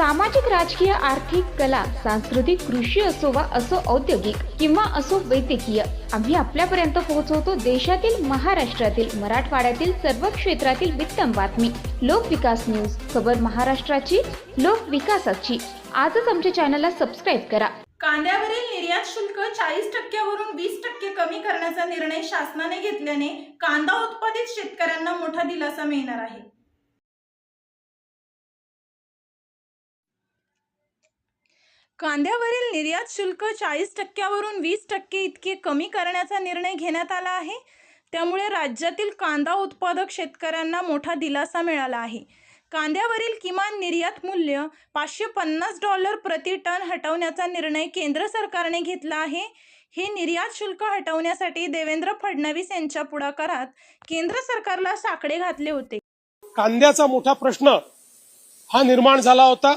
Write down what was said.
सामाजिक राजकीय आर्थिक कला सांस्कृतिक कृषी असो वा असो औद्योगिक किंवा असो वैद्यकीय आम्ही आपल्यापर्यंत पोहोचवतो देशातील महाराष्ट्रातील मराठवाड्यातील सर्व क्षेत्रातील वित्तम बातमी. लोकविकास न्यूज खबर महाराष्ट्राची लोकविकासाची आजच आमच्या चॅनलला सबस्क्राईब करा. कांद्यावरील निर्यात शुल्क चाळीस टक्क्यावरून वीस टक्के कमी करण्याचा निर्णय शासनाने घेतल्याने कांदा उत्पादित शेतकऱ्यांना मोठा दिलासा मिळणार आहे. कांद्यावरील निर्यात शुल्क चाळीस टक्क्यावरून वीस टक्के इतके कमी करण्याचा निर्णय घेण्यात आला आहे. त्यामुळे राज्यातील कांदा उत्पादक शेतकऱ्यांना मोठा दिलासा मिळाला आहे. कांद्यावरील किमान निर्यात मूल्य पाचशे पन्नास डॉलर प्रति टन हटवण्याचा निर्णय केंद्र सरकारने घेतला आहे. हे निर्यात शुल्क हटवण्यासाठी देवेंद्र फडणवीस यांच्या पुढाकारात केंद्र सरकारला साकडे घातले होते. कांद्याचा मोठा प्रश्न हा निर्माण झाला होता.